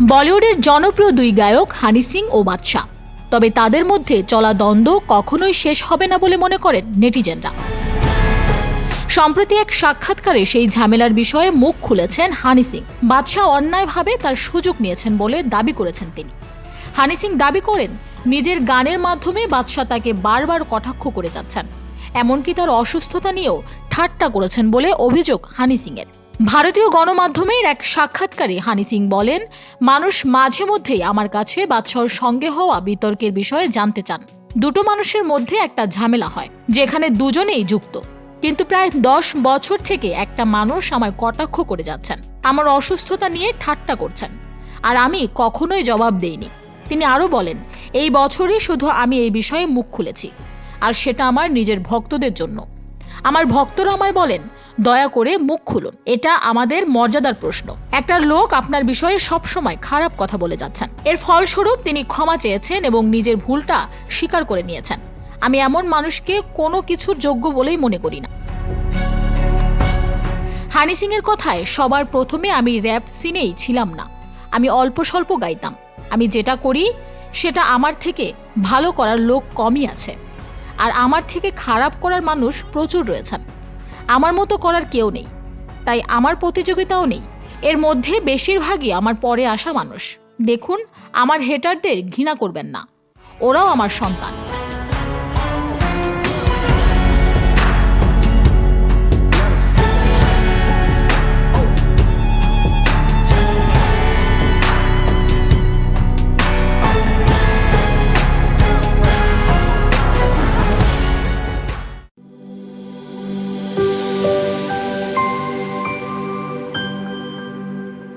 বলিউডের জনপ্রিয় দুই গায়ক হানি সিং ও বাদশাহ। তবে তাদের মধ্যে চলা দ্বন্দ্ব কখনোই শেষ হবে না বলে মনে করেন নেটিজেনরা। সম্প্রতি এক সাক্ষাৎকারে সেই ঝামেলার বিষয়ে মুখ খুলেছেন হানি সিং। বাদশাহ অন্যায়ভাবে তার সুযোগ নিয়েছেন বলে দাবি করেছেন তিনি। হানি সিং দাবি করেন, নিজের গানের মাধ্যমে বাদশাহ তাকে বারবার কটাক্ষ করে যাচ্ছেন। এমনকি তার অসুস্থতা নিয়েও ঠাট্টা করেছেন বলে অভিযোগ হানি সিংয়ের। ভারতীয় গণমাধ্যমের এক সাক্ষাৎকারে হানি সিং বলেন, মানুষ মাঝে মধ্যেই আমার কাছে বাদশাহর সঙ্গে হওয়া বিতর্কের বিষয়ে জানতে চান। দুটো মানুষের মধ্যে একটা ঝামেলা হয়, যেখানে দুজনেই যুক্ত। কিন্তু প্রায় দশ বছর থেকে একটা মানুষ আমায় কটাক্ষ করে যাচ্ছেন। আমার অসুস্থতা নিয়ে ঠাট্টা করছেন। আর আমি কখনোই জবাব দেইনি। তিনি আরও বলেন, এই বছরই শুধু আমি এই বিষয়ে মুখ খুলেছি। আর সেটা আমার নিজের ভক্তদের জন্য। আমার ভক্তরা আমায় বলেন, দয়া করে মুখ খুলুন। এটা আমাদের মর্যাদার প্রশ্ন। একটা লোক আপনার বিষয়ে সবসময় খারাপ কথা বলে যাচ্ছেন। এর ফলস্বরূপ তিনি ক্ষমা চেয়েছেন এবং নিজের ভুলটা স্বীকার করে নিয়েছেন। আমি এমন মানুষকে কোনো কিছুর যোগ্য বলেই মনে করি না। হানি সিং এর কথায়, সবার প্রথমে আমি র্যাপ সিনেই ছিলাম না। আমি অল্প স্বল্প গাইতাম। আমি যেটা করি, সেটা আমার থেকে ভালো করার লোক কমই আছে। আর আমার থেকে খারাপ করার মানুষ প্রচুর রয়েছেন। আমার মতো করার কেউ নেই। তাই আমার প্রতিযোগিতাও নেই। এর মধ্যে বেশিরভাগই আমার পরে আসা মানুষ। দেখুন, আমার হেটারদের ঘৃণা করবেন না। ওরাও আমার সন্তান।